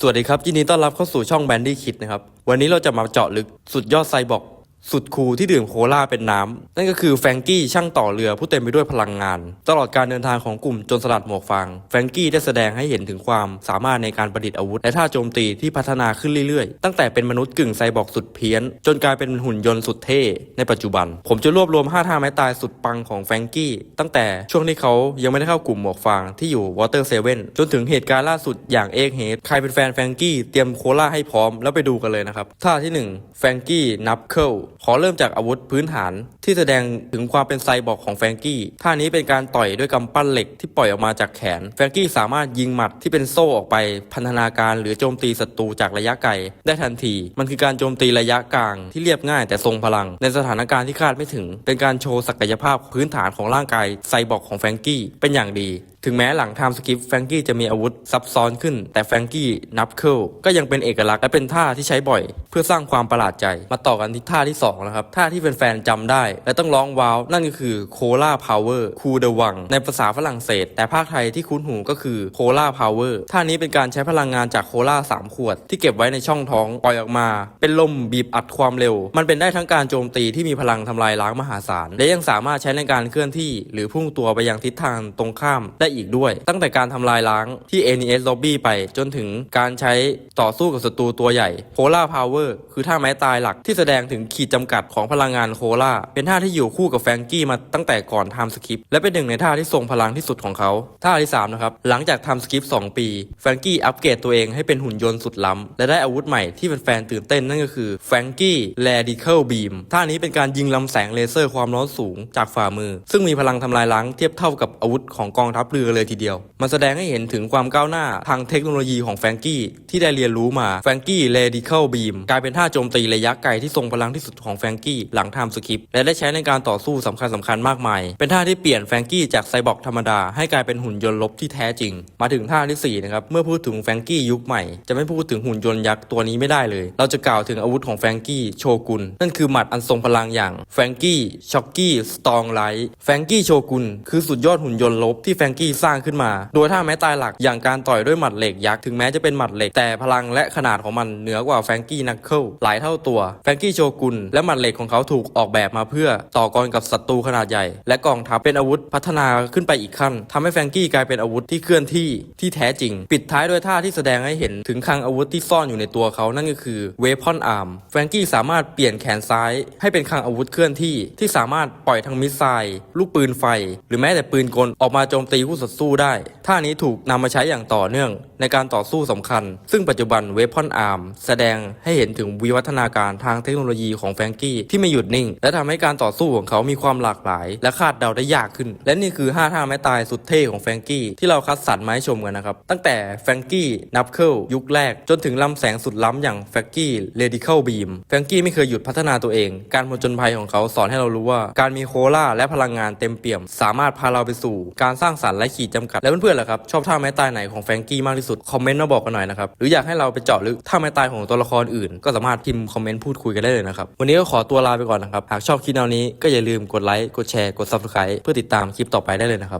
สวัสดีครับยินดีต้อนรับเข้าสู่ช่องแบนดี้คิดนะครับ วันนี้เราจะมาเจาะลึกสุดยอดไซบอร์ก สุดคูที่ดื่มโคลาเป็นน้ำ นั่นก็คือแฟรงกี้ช่างต่อเรือผู้เต็มไปด้วยพลังงาน ตลอดการเดินทางของกลุ่มจนสลัดหมวกฟางแฟรงกี้ได้แสดงให้เห็นถึงความสามารถในการประดิษฐ์อาวุธ และท่าโจมตีที่พัฒนาขึ้นเรื่อยๆ ตั้งแต่เป็นมนุษย์กึ่งไซบอร์กสุดเพี้ยน จนกลายเป็นหุ่นยนต์สุดเท่ ในปัจจุบัน ผมจะรวบรวม 5 ท่าไม้ตายสุดปังของแฟรงกี้ตั้งแต่ช่วงที่เขายังไม่ได้เข้ากลุ่มหมวกฟางที่อยู่วอเตอร์เซเว่นจนถึงเหตุการณ์ล่าสุดอย่างเอกเฮดใครเป็นแฟนแฟรงกี้เตรียมโคลาให้พร้อมแล้วไปดูกันเลยนะครับท่าที่หนึ่งแฟรงกี้นับเคิลขอเริ่มจากอาวุธพื้นฐาน ที่แสดงถึงความเป็นไซบอร์กของแฟรงกี้ ท่านี้เป็นการต่อยด้วยกำปั้นเหล็กที่ปล่อยออกมาจากแขน แฟรงกี้สามารถยิงหมัดที่เป็นโซ่ออกไป พันธนาการหรือโจมตีศัตรูจากระยะไกลได้ทันที มันคือการโจมตีระยะกลางที่เรียบง่ายแต่ทรงพลัง ในสถานการณ์ที่คาดไม่ถึง เป็นการโชว์ศักยภาพพื้นฐานของร่างกายไซบอร์กของแฟรงกี้เป็นอย่างดี ถึงแม้หลังไทม์สกิปแฟรงกี้จะมีอาวุธซับซ้อนขึ้น แต่แฟรงกี้นับเคิลก็ยังเป็นเอกลักษณ์และเป็นท่าที่ใช้บ่อย เพื่อสร้างความประหลาดใจ มาต่อกันที่ท่าที่2นะครับท่าที่แฟนๆจำได้ และต้องร้องว้าวนั่นก็คือโคลาพาวเวอร์คูเดวังในภาษาฝรั่งเศส แต่ภาคไทยที่คุ้นหูก็คือโคลาพาวเวอร์ท่านี้เป็นการใช้พลังงานจากโคลา3ขวด ที่เก็บไว้ในช่องท้องปล่อยออกมา เป็นลมบีบอัดความเร็ว มันเป็นได้ทั้งการโจมตีที่มีพลังทำลายล้างมหาศาลและยังสามารถใช้ในการเคลื่อนที่ หรือพุ่งตัวไปยังทิศทางตรงข้ามได้อีกด้วย ตั้งแต่การทำลายล้างที่ NES Lobby ไปจนถึงการใช้ต่อสู้กับศัตรูตัวใหญ่โคล่าพาวเวอร์คือท่าไม้ตายหลักที่แสดงถึงขีดจำกัดของพลังงานโคล่าเป็นท่าที่อยู่คู่กับแฟงกี้มาตั้งแต่ก่อนไทม์สกิปและเป็นหนึ่งในท่าที่ทรงพลังที่สุดของเขา ท่าที่สามนะครับหลังจากไทม์สกิป 2 ปี แฟงกี้อัปเกรดตัวเองให้เป็นหุ่นยนต์สุดล้ำและได้อาวุธใหม่ที่แฟนๆตื่นเต้นนั่นก็คือแฟงกี้แรดิเคิลบีมท่านี้เป็นการยิงลำแสงเลเซอร์ความร้อนสูงจากฝ่ามือ ซึ่งมีพลังทำลายล้างเทียบเท่ากับอาวุธของกองทัพเรือเลยทีเดียว มันแสดงให้เห็นถึงความก้าวหน้าทางเทคโนโลยีของแฟรงกี้ที่ได้เรียนรู้มาแฟรงกี้เรดิเคิลบีมกลายเป็นท่าโจมตีระยะไกลที่ทรงพลังที่สุดของแฟรงกี้หลังไทม์สกิปและได้ใช้ในการต่อสู้สำคัญสำคัญๆมากมาย เป็นท่าที่เปลี่ยนแฟรงกี้จากไซบอร์กธรรมดาให้กลายเป็นหุ่นยนต์ลบที่แท้จริง มาถึงท่าที่สี่นะครับเมื่อพูดถึงแฟรงกี้ยุคใหม่จะไม่พูดถึงหุ่นยนต์ยักษ์ตัวนี้ไม่ได้เลย เราจะกล่าวถึงอาวุธของแฟรงกี้โชกุนนั่นคือหมัดอันทรงพลังอย่างแฟรงกี้ช็อกกี้สตองไลท์แฟรงกี้โชกุนคือสุดยอดหุ่นยนต์ลบที่แฟรงกี้สร้างขึ้นมา โดยท่าไม้ตายหลักอย่างการต่อยด้วยหมัดเหล็กยักษ์ถึงแม้จะเป็นหมัดเหล็กแต่พลังและขนาดของมันเหนือกว่าแฟงกี้นักเคิลหลายเท่าตัวแฟงกี้โชกุนและหมัดเหล็กของเขาถูกออกแบบมาเพื่อต่อกรกับศัตรูขนาดใหญ่ และกองทัพเป็นอาวุธพัฒนาขึ้นไปอีกขั้นทำให้แฟงกี้กลายเป็นอาวุธที่เคลื่อนที่ที่แท้จริง ปิดท้ายด้วยท่าที่แสดงให้เห็นถึงคลังอาวุธที่ซ่อนอยู่ในตัวเขานั่นก็คือเวพอนอาร์มแฟงกี้สามารถเปลี่ยนแขนซ้าย ให้เป็นคลังอาวุธเคลื่อนที่ที่สามารถปล่อยทั้งมิสไซล์ลูกปืนไฟ หรือแม้แต่ปืนกลออกมาโจมตีคู่ต่อสู้ได้ ท่านี้ถูกนำมาใช้อย่างต่อเนื่องในการต่อสู้สำคัญ ซึ่งปัจจุบันเวพอนอาร์มแสดงให้เห็นถึงวิวัฒนาการทางเทคโนโลยีของแฟรงกี้ที่ไม่หยุดนิ่ง และทำให้การต่อสู้ของเขามีความหลากหลาย และคาดเดาได้ยากขึ้น และนี่คือ 5 ท่าไม้ตายสุดเท่ของแฟรงกี้ที่เราคัดสรรมาให้ชมกันนะครับ ตั้งแต่แฟรงกี้นับเคิลยุคแรก จนถึงลำแสงสุดล้ำอย่างแฟรงกี้เรดิเคิลบีมแฟรงกี้ไม่เคยหยุดพัฒนาตัวเอง การผจญภัยของเขาสอนให้เรารู้ว่า การมีโคลาและพลังงานเต็มเปี่ยม สามารถพาเราไปสู่ การสร้างสรรค์และขีดจำกัดแล้วเพื่อนๆล่ะครับ ชอบท่าไม้ตายไหนของแฟรงกี้มากที่สุด คอมเมนต์มาบอกกันหน่อยนะครับ หรืออยากให้เราไปเจาะลึกท่าไม้ตายของตัวละครอื่น ก็สามารถพิมพ์คอมเมนต์พูดคุยกันได้เลยนะครับ วันนี้ก็ขอตัวลาไปก่อนนะครับ หากชอบคลิปแนวนี้ก็อย่าลืมกดไลค์ กดแชร์ กดซับสไครต์เพื่อติดตามคลิปต่อไปได้เลยนะครับ